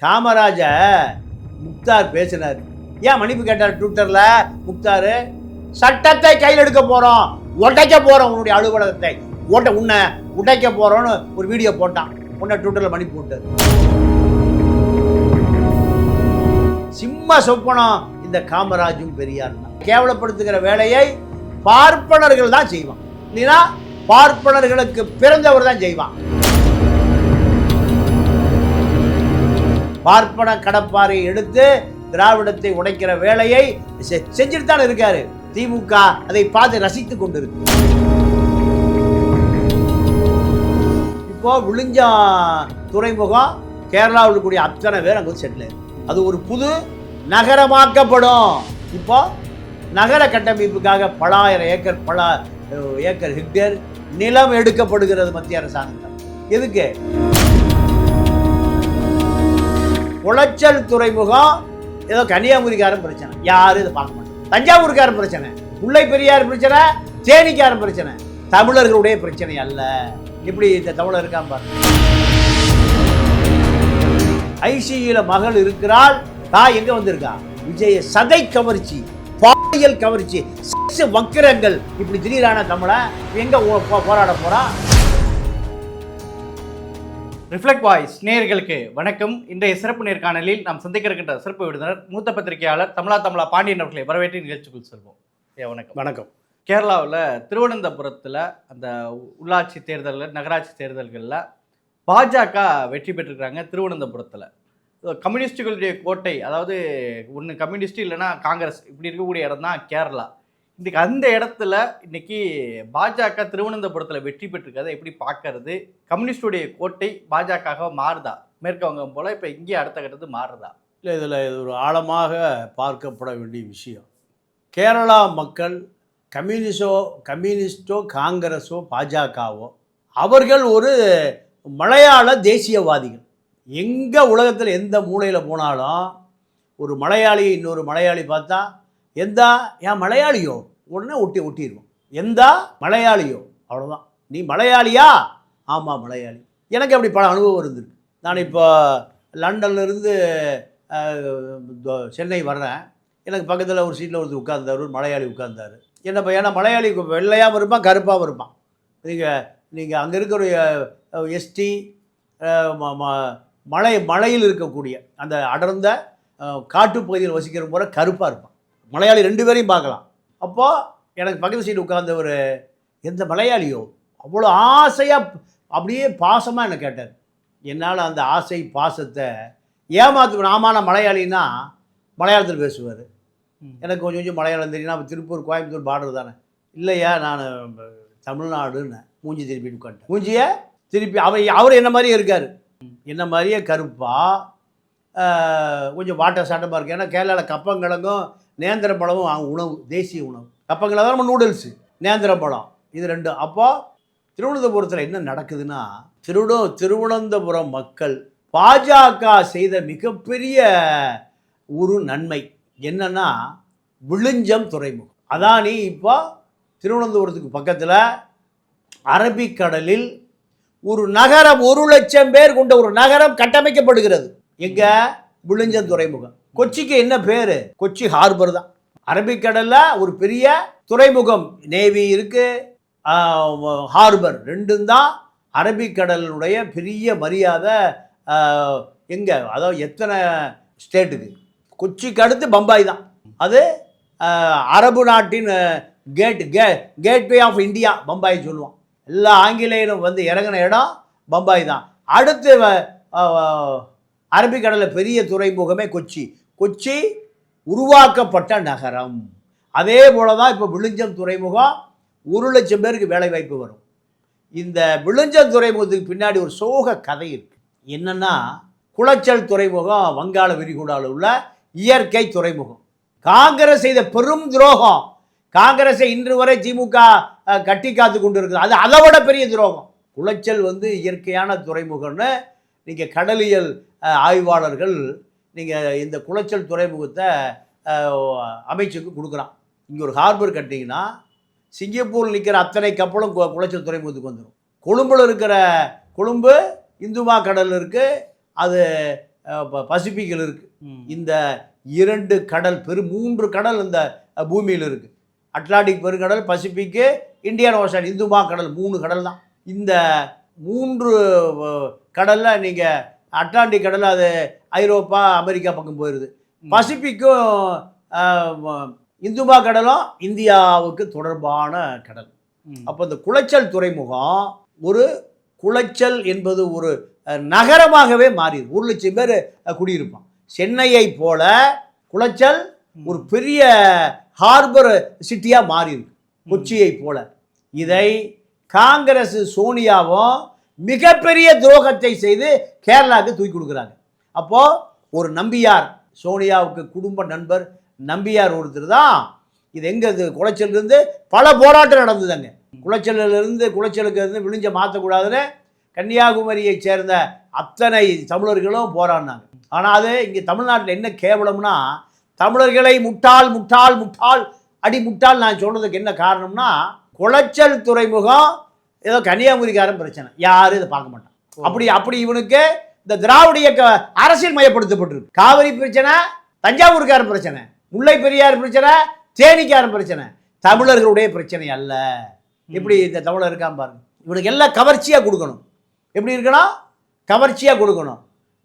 காமராஜ முக்தார் பேசினார். ஏன் மன்னிப்பு கேட்டார் ட்விட்டர்ல முக்தார் சட்டத்தை கையில் எடுக்க போறோம் உடைக்க போறோம் உன்னுடைய அலுவலகத்தை. ஓட்ட உன்னை உடைக்க போறோம்னு ஒரு வீடியோ போட்டான். உன்னை ட்விட்டர்ல மன்னிப்பு போட்டார். சிம்ம சொப்பனம் இந்த காமராஜும் பெரியார் தான். கேவலப்படுத்துகிற வேலையை பார்ப்பனர்கள் தான் செய்வான். இல்லைன்னா பார்ப்பனர்களுக்கு பிறந்தவர் தான் செய்வான். பார்ப்பன கடப்பாறை எடுத்து திராவிடத்தை உடைக்கிற வேலையை செ- செஞ்சுட்டு தான் இருக்காரு. திமுக அதை பார்த்து ரசித்துக் கொண்டிருக்கு. இப்போ விழுஞ்சம் துறைமுகம் கேரளாவில் இருக்கக்கூடிய அத்தனை பேர் அங்கே செட்டில் அது ஒரு புது நகரமாக்கப்படும். இப்போ நகர கட்டமைப்புக்காக பல ஆயிரம் ஏக்கர் பல ஏக்கர் ஹெக்டேர் நிலம் எடுக்கப்படுகிறது மத்திய அரசாங்கம். எதுக்கு? குளச்சல் துறைமுகம் ஏதோ கன்னியாகுமரிக்காரன் பிரச்சனை. யாரும் இதை பார்க்க மாட்டோம் தஞ்சாவூருக்காரன் பிரச்சனை. முல்லை பெரியார் பிரச்சனை தேனிக்காரன் பிரச்சனை. தமிழர்களுடைய பிரச்சனை அல்ல. இப்படி இந்த தமிழர் இருக்கான் பாருங்க. ஐசியில மகள் இருக்கிறாள். தா எங்க வந்திருக்கா? விஜய சதை கவர்ச்சி பாலியல் கவர்ச்சி வக்கிரங்கள். இப்படி திடீரான தமிழை? எங்க போ- போராட போறா? ரிஃப்ளெக்ட் வாய்ஸ் நேயர்களுக்கு வணக்கம். இன்றைய சிறப்பு நேர்காணலில் நாம் சந்திக்க இருக்கின்ற சிறப்பு விருந்தினர் மூத்த பத்திரிகையாளர் தமிழா தமிழா பாண்டியன் அவர்களை வரவேற்று நிகழ்ச்சிக்குள் செல்வோம். ஏ வணக்கம். வணக்கம். கேரளாவில் திருவனந்தபுரத்தில் அந்த உள்ளாட்சி தேர்தலில் நகராட்சி தேர்தல்களில் பாஜக வெற்றி பெற்றிருக்கிறாங்க திருவனந்தபுரத்தில். கம்யூனிஸ்டுகளுடைய கோட்டை அதாவது ஒன்று கம்யூனிஸ்ட் இல்லைன்னா காங்கிரஸ் இப்படி இருக்கக்கூடிய இடம் தான் கேரளா. இன்னைக்கு அந்த இடத்துல இன்னைக்கு பாஜக திருவனந்தபுரத்தில் வெற்றி பெற்றிருக்கதை எப்படி பார்க்கறது? கம்யூனிஸ்டுடைய கோட்டை பாஜக மாறுதா? மேற்கவங்கம் போல் போல இப்போ இங்கே அடுத்த கட்டத்து மாறுதா? இல்லை இதில் இது ஒரு ஆழமாக பார்க்கப்பட வேண்டிய விஷயம். கேரளா மக்கள் கம்யூனிஸ்டோ கம்யூனிஸ்டோ காங்கிரஸோ பாஜகவோ அவர்கள் ஒரு மலையாள தேசியவாதிகள். எங்கே உலகத்தில் எந்த மூலையில் போனாலும் ஒரு மலையாளி இன்னொரு மலையாளி பார்த்தா எந்தா? என் மலையாளியோ? உடனே ஒட்டி ஒட்டிடுவோம் எந்தா? மலையாளியோ. அவ்வளோதான் நீ மலையாளியா? ஆமாம் மலையாளி. எனக்கு அப்படி பல அனுபவம் இருந்திருக்கு. நான் இப்போ லண்டன்லேருந்து சென்னை வர்றேன். எனக்கு பக்கத்தில் ஒரு சீட்டில் ஒருத்தர் உட்கார்ந்தார் ஒரு மலையாளி உட்கார்ந்தார். என்ன ஏன்னா மலையாளி வெள்ளையாகவும் இருப்பான் கருப்பாகவும் இருப்பான் நீங்கள் நீங்கள் அங்கே இருக்கிற எஸ்டி மலை மலையில் இருக்கக்கூடிய அந்த அடர்ந்த காட்டுப்பகுதியில் வசிக்கிற முறை கருப்பாக இருப்பான். மலையாளி ரெண்டு பேரையும் பார்க்கலாம். அப்போது எனக்கு பக்கத்து சீட்டு உட்கார்ந்தவர் எந்த மலையாளியோ? அவ்வளோ ஆசையாக அப்படியே பாசமாக என்னை கேட்டார். என்னால் அந்த ஆசை பாசத்தை ஏமாத்து ஆமா நான் மலையாளின்னா மலையாளத்தில் பேசுவார். எனக்கு கொஞ்சம் கொஞ்சம் மலையாளம் தெரியும். திருப்பூர் கோயம்புத்தூர் பார்டர் தானே. இல்லையா நான் தமிழ்நாடுன்னு மூஞ்சி திருப்பி உட்காந்துட்டேன் மூஞ்சிய திருப்பி அவர் அவர் என்ன மாதிரியே இருக்கார். என்ன மாதிரியே கருப்பா ஆஹ், கொஞ்சம் வாட்ட சாட்டமாக இருக்கு. ஏன்னா கேரளாவில் கப்பங்கிழங்கும் நேந்திர பழமும் அவங்க உணவு தேசிய உணவு. அப்போங்களா நம்ம நூடுல்ஸு நேந்திர பழம். இது ரெண்டும் அப்போ திருவனந்தபுரத்தில் என்ன நடக்குதுன்னா திருவன திருவனந்தபுரம் மக்கள் பாஜக செய்த மிகப்பெரிய ஒரு நன்மை என்னன்னா விழுஞ்சம் துறைமுகம். அதானி இப்போ திருவனந்தபுரத்துக்கு பக்கத்தில் அரபிக்கடலில் ஒரு நகரம் ஒரு லட்சம் பேர் கொண்ட ஒரு நகரம் கட்டமைக்கப்படுகிறது. எங்க? விழுஞ்சம் துறைமுகம். கொச்சிக்கு என்ன பேர்? கொச்சி ஹார்பர் தான். அரபிக்கடலில் ஒரு பெரிய துறைமுகம் நேவி இருக்குது ஹார்பர் ரெண்டும் தான் அரபிக்கடலுடைய பெரிய மரியாதை எங்கே? அதாவது எத்தனை ஸ்டேட்டுக்கு கொச்சிக்கு அடுத்து பம்பாய் தான். அது அரபு நாட்டின் கேட் கே கேட்வே ஆஃப் இந்தியா பம்பாய் சொல்லுவான். எல்லா ஆங்கிலேயரும் வந்து இறங்கின இடம் பம்பாய் தான். அடுத்து வ- அரபிக்கடலில் பெரிய துறைமுகமே கொச்சி. கொச்சி உருவாக்கப்பட்ட நகரம். அதே போல தான் இப்போ விழுஞ்சம் துறைமுகம் ஒரு லட்சம் பேருக்கு வேலை வாய்ப்பு வரும். இந்த விழுஞ்சம் துறைமுகத்துக்கு பின்னாடி ஒரு சோக கதை இருக்குது என்னென்னா குளச்சல் துறைமுகம் வங்காள விரிகுடாவில் உள்ள இயற்கை துறைமுகம். காங்கிரஸ் செய்த பெரும் துரோகம். காங்கிரஸை இன்று வரை திமுக கட்டி காத்து கொண்டு இருக்குது அது அதை விட பெரிய துரோகம். குளச்சல் வந்து இயற்கையான துறைமுகம்னு நீங்கள் கடலியல் ஆய்வாளர்கள் நீங்கள் இந்த குளச்சல் துறைமுகத்தை அமைச்சுக்கு கொடுக்குறான். இங்கே ஒரு ஹார்பர் கட்டிங்கன்னா சிங்கப்பூரில் நிற்கிற அத்தனை கப்பலும் கு- குளச்சல் துறைமுகத்துக்கு வந்துடும் கொழும்புல இருக்கிற கொழும்பு இந்துமா கடல் இருக்குது அது பசிபிக்கில் இருக்கு. ம். இந்த இரண்டு கடல் பெரு மூன்று கடல் இந்த பூமியில் இருக்கு. அட்லாண்டிக் பெருங்கடல் பசிபிக்கு இந்தியன் ஓஷன் இந்து கடல் மூணு கடல் தான். இந்த மூன்று கடல்ல நீங்க அட்லாண்டிக் கடல் அது ஐரோப்பா அமெரிக்கா பக்கம் போயிடுது. பசிபிக்கும் அஹ், ம- இந்து கடலும் இந்தியாவுக்கு தொடர்பான கடல். அப்போ இந்த குளச்சல் துறைமுகம் ஒரு குளச்சல் என்பது ஒரு நகரமாகவே மாறிது ஒரு லட்சம் பேர் குடியிருப்பான். சென்னையை போல குளச்சல் ஒரு பெரிய ஹார்பர் சிட்டியாக மாறியிருக்கு. கொச்சியை போல. இதை காங்கிரஸ் சோனியாவும் மிகப்பெரிய துரோகத்தை செய்து கேரளாவுக்கு தூக்கி கொடுக்குறாங்க. அப்போ ஒரு நம்பியார் சோனியாவுக்கு குடும்ப நண்பர் நம்பியார் ஒருத்தர் தான் இது எங்க இது குளச்சல்ல இருந்து பல போராட்டம் நடந்ததுங்க. குளச்சல்ல இருந்து குளச்சலுக்கு இருந்து விழிஞ்ச மாற்றக்கூடாதுன்னு கன்னியாகுமரியை சேர்ந்த அத்தனை தமிழர்களும் போராடினாங்க. ஆனால் அது இங்கே தமிழ்நாட்டில் என்ன கேவலம்னா தமிழர்களை முட்டாள் முட்டாள் முட்டாள் அடி முட்டாள் நான் சொல்றதுக்கு என்ன காரணம்னா குளச்சல் துறைமுகம் ஏதோ கன்னியாகுமரிக்காரன் பிரச்சனை. யாரும் இதை பார்க்க மாட்டான். அப்படி அப்படி இவனுக்கு இந்த திராவிட இயக்க அரசியல் மயப்படுத்தப்பட்டிருக்கு. காவிரி பிரச்சனை தஞ்சாவூர்காரன் பிரச்சனை முல்லை பெரியார் பிரச்சனை தேனிக்காரன் பிரச்சனை தமிழர்களுடைய பிரச்சனை அல்ல. எப்படி இந்த தமிழர் இருக்கான் பாருங்க. இவனுக்கு எல்லாம் கவர்ச்சியாக கொடுக்கணும். எப்படி இருக்கணும்? கவர்ச்சியாக கொடுக்கணும்.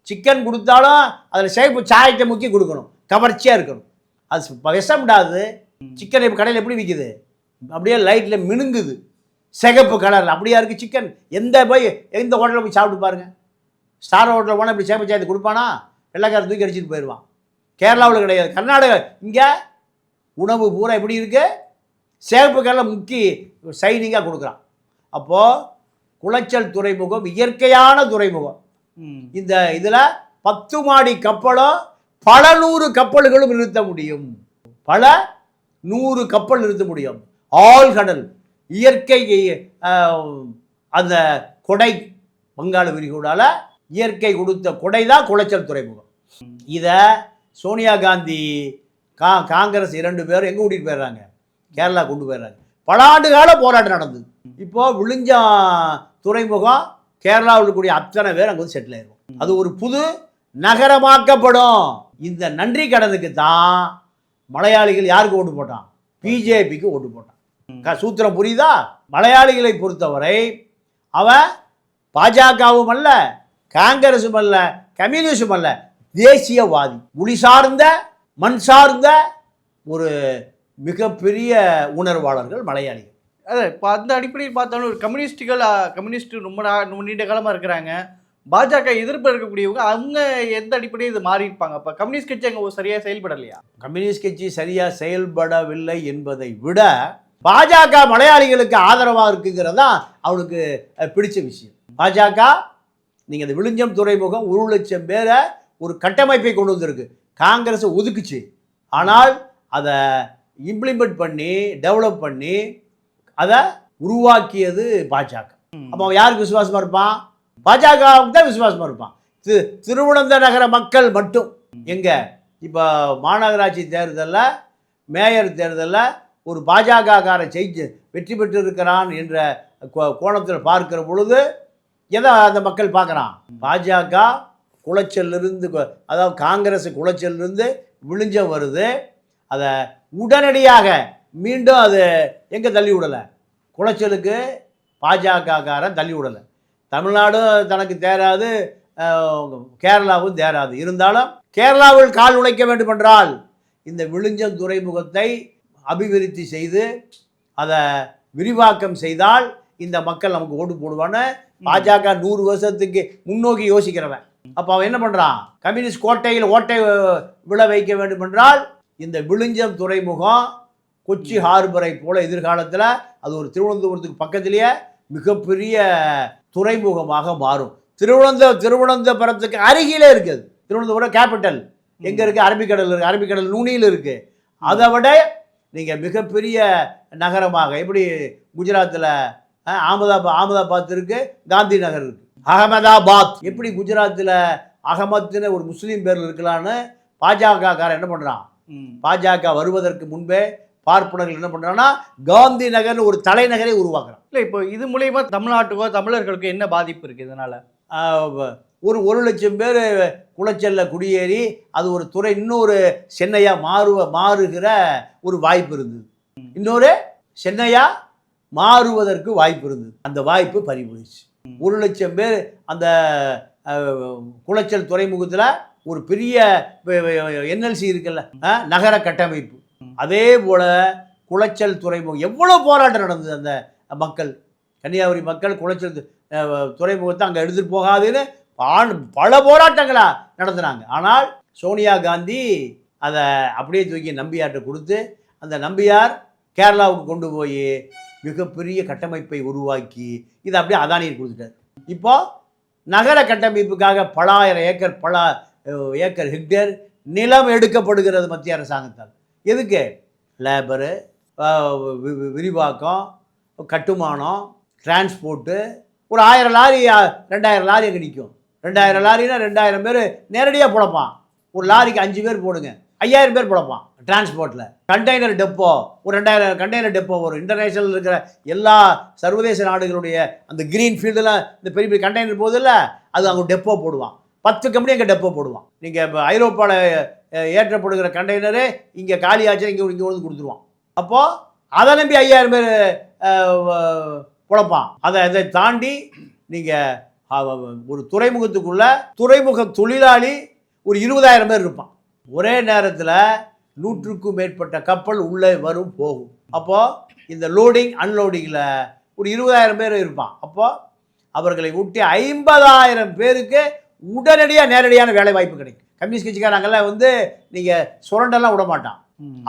சிக்கன் கொடுத்தாலும் அதில் சேப்பு சாயத்தை முக்கி கொடுக்கணும். கவர்ச்சியாக இருக்கணும். அது விஷம்டாது. சிக்கன் இப்போ கடையில் எப்படி விற்கிது அப்படியே லைட்டில் மினுங்குது. சிகப்பு கலரில் அப்படியா இருக்குது சிக்கன் எந்த போய் எந்த ஹோட்டலில் போய் சாப்பிட்டு பாருங்க. ஸ்டார் ஹோட்டலில் போனால் இப்படி சேப்பு சாயத்தை கொடுப்பானா? வெள்ளைக்காரன் தூக்கி அடிச்சிட்டு போயிடுவான் கேரளாவில் கிடையாது. கர்நாடகா இங்கே உணவு பூரா எப்படி இருக்கு? சேப்பு கலரில் முக்கி சைனிங்காக கொடுக்குறான். அப்போது குளச்சல் துறைமுகம் இயற்கையான துறைமுகம். இந்த இதில் பத்து மாடி கப்பலும் பல நூறு கப்பல்களும் நிறுத்த முடியும். பல நூறு கப்பல் நிறுத்த முடியும். ஆழ்கடல் இயற்கை அஹ், அந்த கொடை வங்காள விரிகுடால இயற்கை கொடுத்த கொடை தான் குளச்சல் துறைமுகம். இதை சோனியா காந்தி கா காங்கிரஸ் இரண்டு பேரும் எங்கே கூட்டிகிட்டு போயிடுறாங்க? கேரளா கொண்டு போயிடுறாங்க. பல ஆண்டு கால போராட்டம் நடந்தது. இப்போது விழுஞ்சான் துறைமுகம் கேரளாவில் இருக்கக்கூடிய அத்தனை பேர் அங்கே வந்து செட்டில் ஆயிடும் அது ஒரு புது நகரமாக்கப்படும். இந்த நன்றி கடனுக்கு தான் மலையாளிகள் யாருக்கு ஓட்டு போட்டான்? பிஜேபிக்கு ஓட்டு போட்டான். க- சூத்திரம் புரியுதா? மலையாளிகளை பொறுத்தவரை அவன் பாஜகவும் அல்ல காங்கிரஸும் அல்ல கம்யூனிஸ்டும் அல்ல தேசியவாதி. மொழி சார்ந்த மண் சார்ந்த ஒரு மிகப்பெரிய உணர்வாளர்கள் மலையாளிகள். அதான் இப்போ அந்த அடிப்படையில் பார்த்தாலும் ஒரு கம்யூனிஸ்டுகள் கம்யூனிஸ்ட் ரொம்ப ரொம்ப நீண்ட காலமாக இருக்கிறாங்க. பாஜக எதிர்ப்பு இருக்கக்கூடியவங்க அவங்க எந்த அடிப்படையில் இது மாறி இருப்பாங்க? அப்போ கம்யூனிஸ்ட் கட்சி அங்கே சரியாக செயல்படலையா? கம்யூனிஸ்ட் கட்சி சரியா செயல்படவில்லை என்பதை விட பாஜக மலையாளிகளுக்கு ஆதரவாக இருக்குங்கிறது தான் அவனுக்கு பிடிச்ச விஷயம். பாஜக நீங்கள் அந்த விழுஞ்சம் துறைமுகம் ஒரு லட்சம் பேரை ஒரு கட்டமைப்பை கொண்டு வந்திருக்கு. காங்கிரஸ் ஒதுக்குச்சு. ஆனால் அதை இம்ப்ளிமெண்ட் பண்ணி டெவலப் பண்ணி அதை உருவாக்கியது பாஜக. அப்போ அவன் யாருக்கு விசுவாசமாக இருப்பான்? பாஜகவுக்கு தான் விசுவாசமாக இருப்பான். திரு திருவனந்த நகர மக்கள் மட்டும். எங்கே? இப்போ மாநகராட்சி தேர்தலில் மேயர் தேர்தலில் ஒரு பாஜகக்காரன் ஜெயிச்சு வெற்றி பெற்றிருக்கிறான் என்ற கோ- கோணத்தில் பார்க்கிற பொழுது எதை அந்த மக்கள் பார்க்குறான்? பாஜக குளச்சல்லிருந்து அதாவது காங்கிரஸ் குளச்சல்லிருந்து விழிஞ்சம் வருது. அதை உடனடியாக மீண்டும் அது எங்கே தள்ளி விடலை? குளச்சலுக்கு பாஜகக்காரன் தள்ளி விடலை. தமிழ்நாடும் தனக்கு தேராது கேரளாவும் தேராது. இருந்தாலும் கேரளாவில் கால் உழைக்க வேண்டும் என்றால் இந்த விழுஞ்சம் துறைமுகத்தை அபிவிருத்தி செய்து அதை விரிவாக்கம் செய்தால் இந்த மக்கள் நமக்கு ஓட்டு போடுவான்னு பாஜக நூறு வருஷத்துக்கு முன்னோக்கி யோசிக்கிறவன். அப்போ அவன் என்ன பண்ணுறான் கம்யூனிஸ்ட் கோட்டையில் ஓட்டை விழ வைக்க வேண்டும் என்றால் இந்த விழுஞ்சம் துறைமுகம் கொச்சி ஹார்பரை போல எதிர்காலத்தில் அது ஒரு திருவனந்தபுரத்துக்கு பக்கத்திலேயே மிகப்பெரிய துறைமுகமாக மாறும். திருவனந்த திருவனந்தபுரத்துக்கு அருகிலே இருக்குது திருவனந்தபுரம் கேபிட்டல் எங்கே இருக்குது அரபிக்கடல் இருக்குது அரபிக்கடல் நுனியில் இருக்குது அதை விட நீங்கள் மிகப்பெரிய நகரமாக எப்படி குஜராத்தில் அகமதாபாத் அகமதாபாத் இருக்கு காந்தி நகர் இருக்கு. அகமதாபாத். எப்படி குஜராத்தில் அகமத்னு ஒரு முஸ்லீம் பேர் இருக்கலான்னு பாஜக காரன் என்ன பண்ணுறான். பாஜக வருவதற்கு முன்பே பார்ப்பனர்கள் என்ன பண்ணுறாங்கன்னா காந்தி நகர்னு ஒரு தலைநகரை உருவாக்குறான். இல்லை இப்போ இது மூலயமா தமிழ்நாட்டுக்கோ தமிழர்களுக்கோ என்ன பாதிப்பு இருக்கு இதனால? ஒரு ஒரு லட்சம் பேர் குளச்சல்ல குடியேறி அது ஒரு துறை இன்னொரு சென்னையா மாறுவ மாறுகிற ஒரு வாய்ப்பு இருந்தது. இன்னொரு சென்னையா மாறுவதற்கு வாய்ப்பு இருந்தது. அந்த வாய்ப்பு பறிபோயிடுச்சு. ஒரு லட்சம் பேர் அந்த குளச்சல் துறைமுகத்தில் ஒரு பெரிய என்எல்சி இருக்குல்ல நகர கட்டமைப்பு. அதே போல் குளச்சல் துறைமுகம் எவ்வளோ போராட்டம் நடந்தது அந்த மக்கள் கன்னியாகுமரி மக்கள் குளச்சல் துறைமுகத்தை அங்கே எடுத்துகிட்டு போகாதுன்னு ஆண் பல போராட்டங்களா நடத்தினாங்க. ஆனால் சோனியா காந்தி அதை அப்படியே தூக்கி நம்பியார்கிட்ட கொடுத்து அந்த நம்பியார் கேரளாவுக்கு கொண்டு போய் மிகப்பெரிய கட்டமைப்பை உருவாக்கி இதை அப்படியே அதானியில் கொடுத்துட்டார். இப்போது நகர கட்டமைப்புக்காக பலாயிரம் ஏக்கர் பல ஏக்கர் ஹெக்டேர் நிலம் எடுக்கப்படுகிறது மத்திய அரசாங்கத்தால். எதுக்கு? லேபரு விரிவாக்கம் கட்டுமானம் டிரான்ஸ்போர்ட்டு. ஒரு ஆயிரம் லாரி ரெண்டாயிரம் லாரி அங்கே நிற்கும் ரெண்டாயிரம் லாரினா ரெண்டாயிரம் பேர் நேரடியாக புழப்பான். ஒரு லாரிக்கு அஞ்சு பேர் போடுங்க. ஐயாயிரம் பேர் பிழப்பான் டிரான்ஸ்போர்ட்டில் கண்டெய்னர் டெப்போ ஒரு ரெண்டாயிரம் கண்டெய்னர் டெப்போ வரும் இன்டர்நேஷனல் இருக்கிற எல்லா சர்வதேச நாடுகளுடைய அந்த கிரீன் ஃபீல்டெலாம் இந்த பெரிய பெரிய கண்டெய்னர் போதில்ல அது அங்கே டெப்போ போடுவான். பத்து கம்பெனி அங்கே டெப்போ போடுவான். நீங்கள் இப்போ ஐரோப்பாவில் ஏற்றப்படுகிற கண்டெய்னரு இங்கே காலி ஆச்சு இங்கே இங்கே வந்து கொடுத்துருவான். அப்போது அதை நம்பி ஐயாயிரம் பேர் பிழைப்பான். அதை அதை தாண்டி நீங்கள் ஒரு துறைமுகத்துக்குள்ளே துறைமுக தொழிலாளி ஒரு இருபதாயிரம் பேர் இருப்பான். ஒரே நேரத்தில் நூற்றுக்கும் மேற்பட்ட கப்பல் உள்ளே வரும் போகும். அப்போது இந்த லோடிங் அன்லோடிங்கில் ஒரு இருபதாயிரம் பேர் இருப்பான். அப்போது அவர்களை விட்டு ஐம்பதாயிரம் பேருக்கு உடனடியாக நேரடியான வேலை வாய்ப்பு கிடைக்கும். கம்யூனிஸ்ட் கட்சிக்காரங்கெல்லாம் வந்து நீங்கள் சுரண்டெல்லாம் விட மாட்டான்.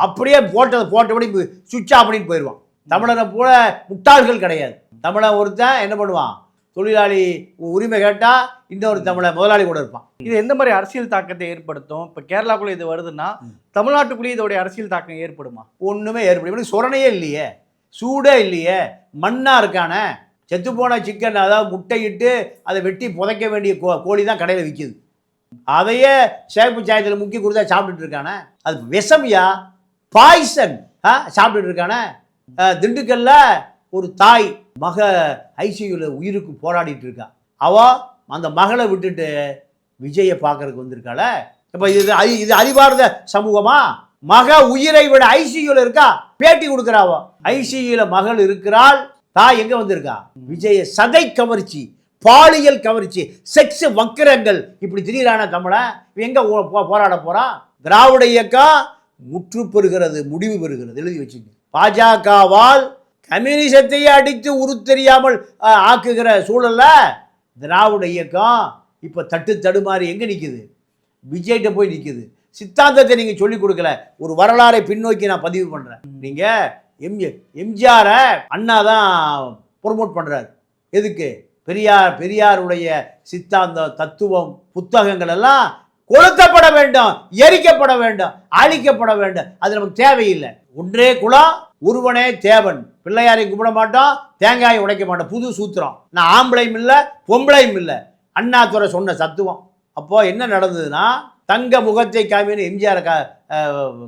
அப்படியே போட்டதை போட்டபடி சுவிட்ச் ஆஃப் பண்ணிட்டு போயிடுவான். தமிழனை போல முட்டாள்கள் கிடையாது. தமிழன் ஒருத்தன் என்ன பண்ணுவான்? தொழிலாளி உரிமை கேட்டால் இன்னொரு தமிழன் முதலாளி கூட இருப்பான். இது எந்த மாதிரி அரசியல் தாக்கத்தை ஏற்படுத்தும்? இப்போ கேரளாக்குள்ள இது வருதுன்னா தமிழ்நாட்டுக்குள்ளேயே இதோடைய அரசியல் தாக்கம் ஏற்படுமா? ஒன்றுமே ஏற்படும் சுரணையே இல்லையே. சூடே இல்லையே. மண்ணாக இருக்கானே. செத்துப்போன சிக்கன் அதாவது முட்டையிட்டு அதை வெட்டி புதைக்க வேண்டிய கோ கோழி தான் கடையில் விற்கிது அதையே சேப்பு சாயத்தில் முக்கி கொடுத்தா சாப்பிட்டுட்டு இருக்கானே. அது விஷம்யா? பாய்சன் ஆ சாப்பிட்டுட்டு இருக்கானே. திண்டுக்கல்ல ஒரு தாய் மக ஐசியூவில் உயிருக்கு போராடிட்டு இருக்கா. அவ அந்த மகளை விட்டுட்டு விஜயை பார்க்கறதுக்கு வந்திருக்காள. இப்போ இது அறி- இது அறிவார்ந்த சமூகமா? மக உயிரை விட ஐசியூல இருக்கா? பேட்டி கொடுக்குறாவோ ஐசியூல மகள் இருக்கிறாள். தாய் எங்க வந்திருக்கா? விஜய சதை கவர்ச்சி பாலியல் கவர்ச்சி செக்ஸ் வக்கிரங்கள். இப்படி திடீரான தமிழன் எங்கே எங்க போ- போராட போறான் திராவிட இயக்கம் முற்று பெறுகிறது முடிவு பெறுகிறது. எழுதி வச்சுங்க. பாஜகவால் கம்யூனிசத்தையே அடித்து உருத்தெரியாமல் தெரியாமல் ஆக்குகிற சூழல்ல திராவிட இயக்கம் இப்போ தட்டு தடுமாறி எங்கே நிற்குது விஜய்கிட்ட போய் நிற்குது சித்தாந்தத்தை நீங்கள் சொல்லிக் கொடுக்கல. ஒரு வரலாறை பின்னோக்கி நான் பதிவு பண்ணுறேன் நீங்கள் எம்ஜி எம்ஜிஆரை அண்ணா தான் ப்ரொமோட் பண்ணுறாரு எதுக்கு? பெரியார் பெரியாருடைய சித்தாந்தம் தத்துவம் புத்தகங்கள் எல்லாம் கொளுத்தப்பட வேண்டும் எரிக்கப்பட வேண்டும் அழிக்கப்பட வேண்டும். அது நமக்கு தேவையில்லை. ஒன்றே குலம் ஒருவனே தேவன். பிள்ளையாரை கும்பிட மாட்டோம் தேங்காயை உடைக்க மாட்டோம். புது சூத்திரம். நான் ஆம்பளையும் இல்லை பொம்பளையும் இல்லை. அண்ணாதுரை சொன்ன சத்துவம். அப்போது என்ன நடந்ததுன்னா தங்க முகத்தை காமின்னு எம்ஜிஆர் கா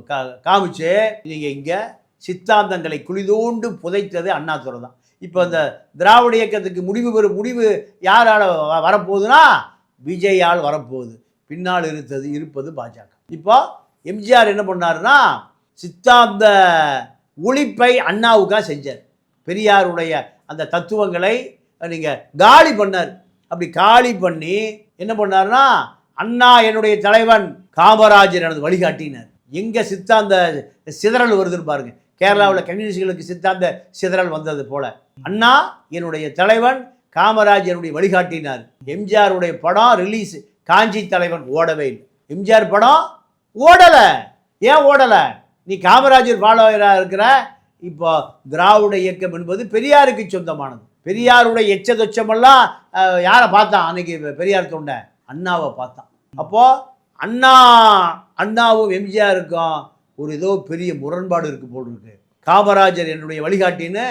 கா- காமிச்சு நீங்கள் இங்கே சித்தாந்தங்களை குளிதோண்டு புதைத்தது அண்ணாதுரை தான். இப்போ இந்த திராவிட இயக்கத்துக்கு முடிவு பெறும் முடிவு யாரால வ- வரப்போகுதுன்னா விஜயால் வரப்போகுது. பின்னால் இருந்தது இருப்பது பாஜக. இப்போ எம்ஜிஆர் என்ன பண்ணாருன்னா சித்தாந்த ஒழிப்பை அண்ணாவுக்காக செஞ்சார். பெரியாருடைய அந்த தத்துவங்களை நீங்கள் காலி பண்ணார். அப்படி காலி பண்ணி என்ன பண்ணாருன்னா அண்ணா என்னுடைய தலைவன் காமராஜர் எனது வழிகாட்டினார். எங்கே சித்தாந்த சிதறல் வருதுன்னு பாருங்க. கேரளாவில் கம்யூனிஸ்டுகளுக்கு சித்தாந்த சிதறல் வந்தது போல. அண்ணா என்னுடைய தலைவன் காமராஜ் என்னுடைய வழிகாட்டினார். எம்ஜிஆருடைய படம் ரிலீஸ் காஞ்சி தலைவன் ஓடவே இல்லை. எம்ஜிஆர் படம் ஓடலை. ஏன் ஓடலை? நீ காமராஜர் ஃபாலோயராக இருக்கிற இப்போ திராவிட இயக்கம் என்பது பெரியாருக்கு சொந்தமானது. பெரியாருடைய எச்சதொச்சமெல்லாம் யாரை பார்த்தான்? அன்னைக்கு பெரியார் தொண்டை அண்ணாவை பார்த்தான். அப்போது அண்ணா அண்ணாவும் எம்ஜிஆருக்கும் ஒரு ஏதோ பெரிய முரண்பாடு இருக்குது போல் இருக்கு. காமராஜர் என்னுடைய வழிகாட்டின்னு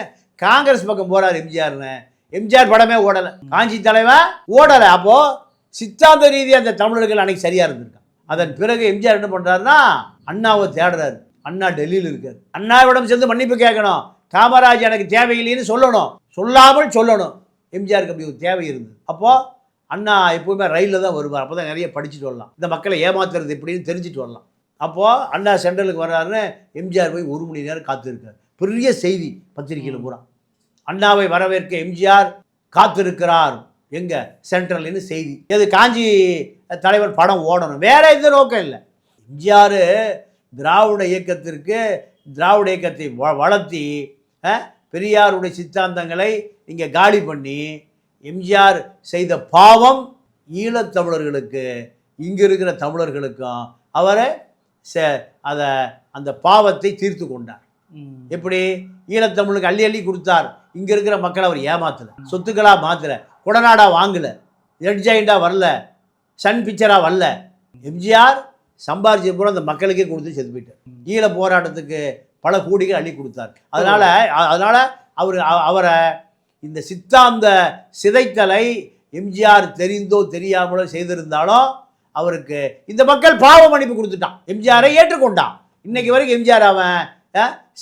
காங்கிரஸ் பக்கம் போகிறார் எம்ஜிஆர்னு. எம்ஜிஆர் படமே ஓடலை. காஞ்சி தலைவன் ஓடலை. அப்போது சித்தாந்த ரீதி அந்த தமிழர்கள் அன்னைக்கு சரியாக இருந்திருக்கான் அதன் பிறகு எம்ஜிஆர் என்ன பண்ணுறாருன்னா அண்ணாவை தேடுறாரு. அண்ணா டெல்லியில் இருக்கார். அண்ணாவிடம் சேர்ந்து மன்னிப்பு கேட்கணும். காமராஜ் எனக்கு தேவையில்லைன்னு சொல்லணும். சொல்லாமல் சொல்லணும். எம்ஜிஆருக்கு அப்படி ஒரு தேவை இருந்தது. அப்போது அண்ணா எப்பவுமே ரயிலில் தான் வருவார். அப்போ தான் நிறைய படிச்சுட்டு வரலாம். இந்த மக்களை ஏமாத்துறது எப்படின்னு தெரிஞ்சுட்டு வரலாம். அப்போது அண்ணா சென்ட்ரலுக்கு வர்றாருன்னு எம்ஜிஆர் போய் ஒரு மணி நேரம் காத்திருக்கார். பெரிய செய்தி பத்திரிகையில் பூரா. அண்ணாவை வரவேற்க எம்ஜிஆர் காத்திருக்கிறார். எங்கே? சென்ட்ரல்னு செய்தி. இது காஞ்சி தலைவர் படம் ஓடணும். வேற எந்த நோக்கம் இல்லை. எம்ஜிஆர் திராவிட இயக்கத்திற்கு திராவிட இயக்கத்தை வ- வளர்த்தி பெரியாருடைய சித்தாந்தங்களை இங்கே காலி பண்ணி எம்ஜிஆர் செய்த பாவம் ஈழத்தமிழர்களுக்கு இங்கே இருக்கிற தமிழர்களுக்கும் அவரை ச அதை அந்த பாவத்தை தீர்த்து கொண்டார். எப்படி? ஈழத்தமிழுக்கு அள்ளி அள்ளி கொடுத்தார். இங்கே இருக்கிற மக்களை அவர் ஏமாத்தல. சொத்துக்களாக மாற்றல கொடநாடா வாங்கல. ரெட் ஜாயிண்டாக வரல. சன் பிக்சராக வரல. எம்ஜிஆர் சம்பாரிச்சு பூரா அந்த மக்களுக்கே கொடுத்து செத்து போயிட்டார். ஈழ போராட்டத்துக்கு பல கோடிகள் அள்ளி கொடுத்தார். அதனால் அதனால் அவர் அவரை இந்த சித்தாந்த சிதைத்தலை எம்ஜிஆர் தெரிந்தோ தெரியாமலோ செய்திருந்தாலும் அவருக்கு இந்த மக்கள் பாவ மன்னிப்பு கொடுத்துட்டான். எம்ஜிஆரை ஏற்றுக்கொண்டான். இன்னைக்கு வரைக்கும் எம்ஜிஆர் அவன்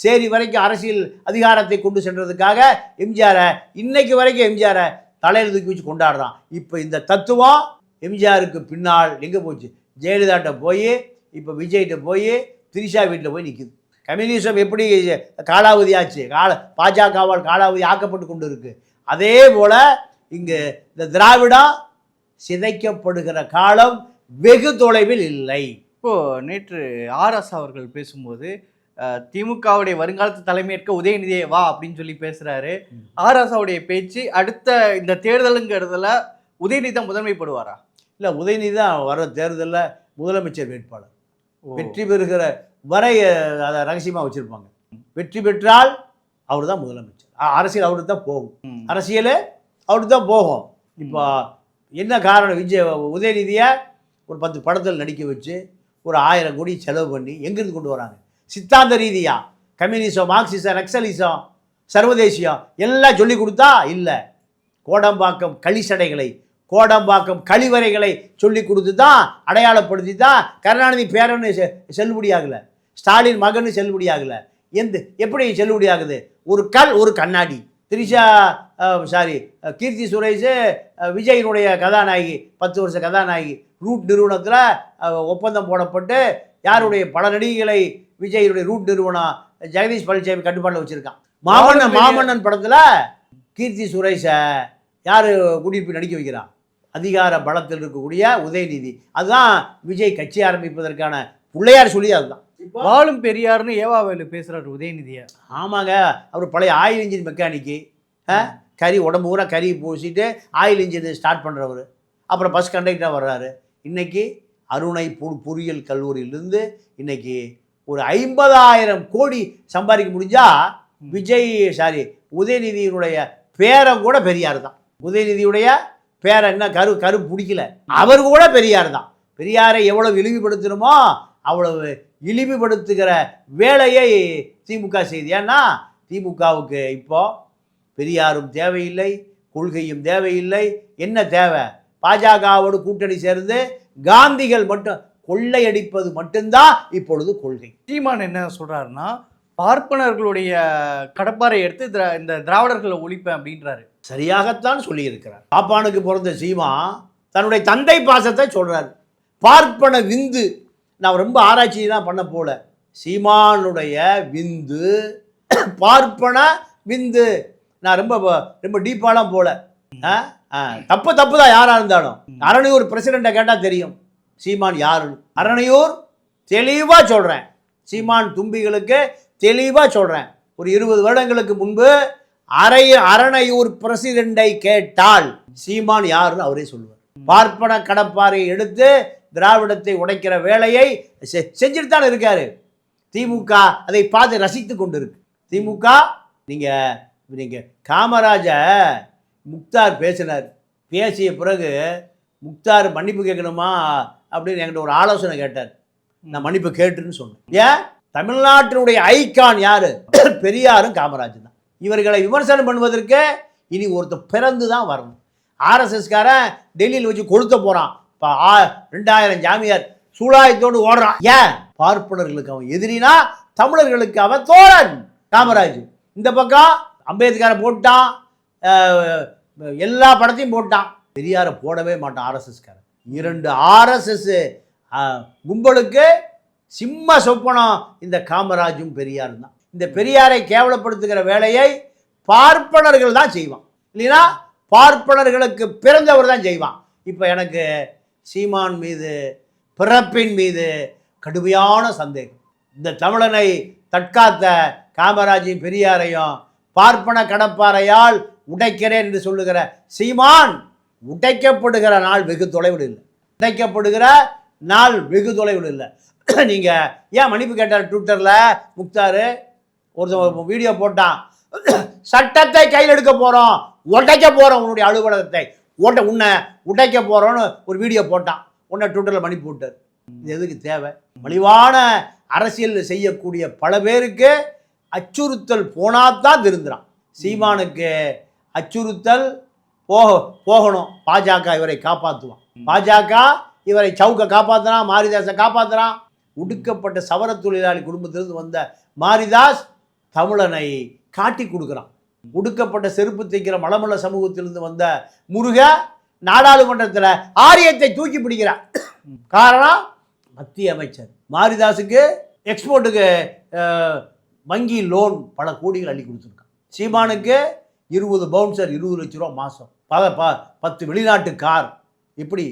சேரி வரைக்கும் அரசியல் அதிகாரத்தை கொண்டு சென்றதுக்காக எம்ஜிஆரை இன்னைக்கு வரைக்கும் எம்ஜிஆரை தலையில் தூக்கி வச்சு கொண்டாடுறான். இப்போ இந்த தத்துவம் எம்ஜிஆருக்கு பின்னால் எங்கே போச்சு? ஜெயலலிதாட்ட போய் இப்போ விஜய்கிட்ட போய் திரிஷா வீட்டில் போய் நிற்குது கம்யூனிசம் எப்படி காலாவதி ஆச்சு கால பாஜகவால் காலாவதி ஆக்கப்பட்டு கொண்டு இருக்கு அதே போல் இங்கு இந்த திராவிடம் சிதைக்கப்படுகிற காலம் வெகு தொலைவில் இல்லை. இப்போ நேற்று ஆர்எஸ் அவர்கள் பேசும்போது திமுகவுடைய வருங்காலத்து தலைமையேற்க உதயநிதியை வா அப்படின்னு சொல்லி பேசுறாரு. ம். ஆர்எஸ் அவருடைய பேச்சு அடுத்த இந்த தேர்தலுங்கிறதுல உதயநிதி தான் முதன்மைப்படுவாரா? இல்லை உதயநிதி தான் வர தேர்தலில் முதலமைச்சர் வேட்பாளர். வெற்றி பெறுகிற வரை அதை ரகசியமாக வச்சுருப்பாங்க. வெற்றி பெற்றால் அவர் தான் முதலமைச்சர். அரசியல் அவருக்கு தான் போகும். அரசியல் அவருக்கு தான் போகும். இப்போ என்ன காரணம்? விஜய் உதயநிதியை ஒரு பத்து படத்தில் நடிக்க வச்சு ஒரு ஆயிரம் கோடி செலவு பண்ணி எங்கிருந்து கொண்டு வராங்க? சித்தாந்த ரீதியா. கம்யூனிசம் மார்க்சிசம் நக்சலிசம் சர்வதேசியம் எல்லாம் சொல்லி கொடுத்தா இல்லை. கோடம்பாக்கம் களிசடைகளை கோடம்பாக்கம் கழிவறைகளை சொல்லி கொடுத்து தான் அடையாளப்படுத்தி தான் கருணாநிதி பேரன்னு செ- செல்லுபடியாகலை. ஸ்டாலின் மகன்னு செல்லுபடியாகலை. எந்த எப்படி செல்லுபடியாகுது? ஒரு கல் ஒரு கண்ணாடி. திரிஷா சாரி கீர்த்தி சுரேஷ் விஜயினுடைய கதாநாயகி பத்து வருஷ கதாநாயகி. ரூட் நிறுவனத்தில் ஒப்பந்தம் போடப்பட்டு யாருடைய பல நடிகைகளை விஜயினுடைய ரூட் நிறுவனம் ஜெகதீஷ் பழனிசாமி கட்டுப்பாட்டில் வச்சுருக்கான். மாமன்னன் மாமன்னன் படத்தில் கீர்த்தி சுரேஷை யார் போய் நடிக்க வைக்கிறான்? அதிகார பலத்தில் இருக்கக்கூடிய உதயநிதி. அதுதான் விஜய் கட்சி ஆரம்பிப்பதற்கான பிள்ளையார் சொல்லி அதுதான். வாழும் பெரியார்னு ஏவாவேலு பேசுறாரு உதயநிதிய. ஆமாங்க அவர் பழைய ஆயில் இன்ஜின் மெக்கானிக்கு கறி உடம்பு பூரா கறி பூசிட்டு ஆயில் இன்ஜின் ஸ்டார்ட் பண்ணுறவர் அப்புறம் பஸ் கண்டக்டராக வர்றாரு. இன்னைக்கு அருணை பொ பொறியியல் கல்லூரியிலிருந்து இன்னைக்கு ஒரு ஐம்பதாயிரம் கோடி சம்பாதிக்க முடிஞ்சா விஜய் சாரி உதயநிதியினுடைய பேரன் கூட பெரியார் தான். உதயநிதியுடைய பேர என்ன கரு கரு பிடிக்கல. அவர் கூட பெரியார் தான். பெரியாரை எவ்வளவு இழிவுபடுத்தணுமோ அவ்வளவு இழிவுபடுத்துகிற வேலையை திமுக செய்து. ஏன்னா திமுகவுக்கு இப்போ பெரியாரும் தேவையில்லை கொள்கையும் தேவையில்லை. என்ன தேவை? பாஜகவோடு கூட்டணி சேர்ந்து காந்திகள் மட்டும் கொள்ளையடிப்பது மட்டும்தான் இப்பொழுது கொள்கை. சீமான் என்ன சொல்றாருன்னா பார்ப்பனர்களுடைய கடப்பாரை எடுத்து இந்த திராவிடர்களை ஒழிப்பேன் அப்படின்றாரு. சரியாகத்தான் சொல்லியிருக்கிறார். பாப்பானுக்கு பிறந்த சீமா தன்னுடைய தந்தை பாசத்தை சொல்கிறார் பார்ப்பன விந்து நான் ரொம்ப ஆராய்ச்சியெல்லாம் பண்ண போல. சீமானுடைய விந்து பார்ப்பன விந்து. நான் ரொம்ப ரொம்ப டீப்பாலாம் போல. ஆ? ஆ, தப்பு தப்பு தான் யாராக இருந்தாலும். அரணையூர் பிரசிடண்ட்டை கேட்டால் தெரியும். சீமான் யாருன்னு அரணையூர் தெளிவாக சொல்கிறேன் சீமான் தும்பிகளுக்கு தெளிவாக சொல்கிறேன் ஒரு இருபது வருடங்களுக்கு முன்பு அரை அரணையூர் பிரசிடெண்டை கேட்டால் சீமான் யாருன்னு அவரே சொல்லுவார். பார்ப்பன கடப்பாறை எடுத்து திராவிடத்தை உடைக்கிற வேலையை செ- செஞ்சுட்டு தான் இருக்காரு. திமுக அதை பார்த்து ரசித்து கொண்டு இருக்கு திமுக நீங்க நீங்க காமராஜ முக்தார் பேசினார். பேசிய பிறகு முக்தார் மன்னிப்பு கேட்கணுமா அப்படின்னு என்கிட்ட ஒரு ஆலோசனை கேட்டார். நான் மன்னிப்பு கேட்டுன்னு சொன்னேன். ஏன்? தமிழ்நாட்டினுடைய ஐகான் யாரு? பெரியாரும் காமராஜர் தான். இவர்களை விமர்சனம் பண்ணுவதற்கு இனி ஒருத்தர் பிறந்து தான் வரணும். ஆர்எஸ்எஸ்காரன் டெல்லியில் வச்சு கொளுத்த போகிறான் இப்போ ஆ ரெண்டாயிரம் ஜாமியார் சூழாயத்தோடு ஓடுறான். ஏன்? பார்ப்பனர்களுக்கு அவன் எதிரினா தமிழர்களுக்கு அவன் தோழன். காமராஜ் இந்த பக்கம் அம்பேத்கரை போட்டான். எல்லா படத்தையும் போட்டான். பெரியாரை போடவே மாட்டான் ஆர்எஸ்எஸ்காரன். இரண்டு ஆர்எஸ்எஸ் கும்பலுக்கு சிம்ம சொப்பனம் இந்த காமராஜும் பெரியாரும் தான். இந்த பெரியாரை கேவலப்படுத்துகிற வேலையை பார்ப்பனர்கள் தான் செய்வான். இல்லைன்னா பார்ப்பனர்களுக்கு பிறந்தவர் தான் செய்வான். இப்போ எனக்கு சீமான் மீது பிறப்பின் மீது கடுமையான சந்தேகம். இந்த தமிழனை தற்காத்த காமராஜையும் பெரியாரையும் பார்ப்பன கடப்பாறையால் உடைக்கிறேன் என்று சொல்லுகிற சீமான் உடைக்கப்படுகிற நாள் வெகு தொலைவில் இல்லை உடைக்கப்படுகிற நாள் வெகு தொலைவில் இல்லை நீங்கள் ஏன் மன்னிப்பு கேட்டார் ட்விட்டரில் முக்தாரு? ஒருத்தன் வீடியோ போட்டான். சட்டத்தை கையில் எடுக்க போகிறோம் உடைக்க போகிறோம் உன்னுடைய அலுவலகத்தை. ஓட்ட உன்னை உடைக்க போகிறோன்னு ஒரு வீடியோ போட்டான். உன்னை ட்விட்டரில் மணி விட்டார். இது எதுக்கு தேவை? மலிவான அரசியல் செய்யக்கூடிய பல பேருக்கு அச்சுறுத்தல் போனாதான் திருந்துறான். சீமானுக்கு அச்சுறுத்தல் போக போகணும். பாஜக இவரை காப்பாற்றுவான் பாஜக இவரை சவுக்க காப்பாற்றுறான் மாரிதாஸை காப்பாற்றுறான் ஒடுக்கப்பட்ட சவர தொழிலாளி குடும்பத்திலிருந்து வந்த மாரிதாஸ் தமிழனை காட்டி கொடுக்குறான். ஒடுக்கப்பட்ட செருப்பு தைக்கிற மலமல்ல சமூகத்திலிருந்து வந்த முருக நாடாளுமன்றத்தில் ஆரியத்தை தூக்கி பிடிக்கிறார். காரணம் மத்திய அமைச்சர். மாரிதாஸுக்கு எக்ஸ்போர்ட்டுக்கு வங்கி லோன் பல கோடிகள் அள்ளி கொடுத்துருக்கான். சீமானுக்கு இருபது பவுன்சர் இருபது லட்ச ரூபா மாதம் பத ப பத்து வெளிநாட்டு கார். இப்படி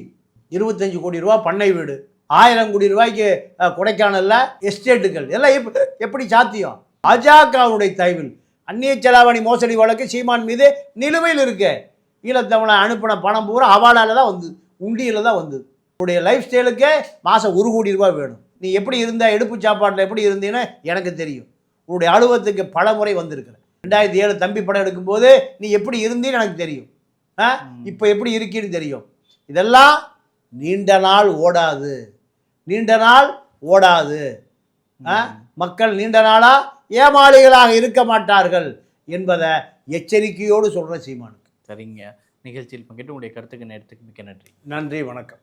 இருபத்தஞ்சு கோடி ரூபா பண்ணை வீடு. ஆயிரம் கோடி ரூபாய்க்கு கொடைக்கானலில் எஸ்டேட்டுகள் எல்லாம் எப்படி சாத்தியம்? பாஜகவுடைய தயவில் அந்நிய செலாவணி மோசடி வழக்கு சீமான் மீது நிலுவையில் இருக்கு ஈழத்தமிழன் அனுப்பின பணம் பூரா அவாலால தான் வந்து உண்டியில் தான் வந்தது. உன்னுடைய லைஃப் ஸ்டைலுக்கு மாதம் ஒரு கோடி ரூபாய் வேணும். நீ எப்படி இருந்த எடுப்பு சாப்பாட்டில் எப்படி இருந்தீன்னு எனக்கு தெரியும். உன்னுடைய அலுவலகத்துக்கு பல முறை வந்திருக்கிற. ரெண்டாயிரத்தி ஏழு தம்பி படம் எடுக்கும்போது நீ எப்படி இருந்தீன்னு எனக்கு தெரியும். ஆ? இப்போ எப்படி இருக்கீன்னு தெரியும். இதெல்லாம் நீண்ட நாள் ஓடாது. நீண்ட நாள் ஓடாது? மக்கள் நீண்ட நாளா ஏமாளிகளாக இருக்க மாட்டார்கள் என்பதை எச்சரிக்கையோடு சொல்கிறேன் சீமானுக்கு. சரிங்க. நிகழ்ச்சியில் பங்கேற்று உங்களுடைய கருத்துக்கு நேரத்துக்கு மிக்க நன்றி. நன்றி வணக்கம்.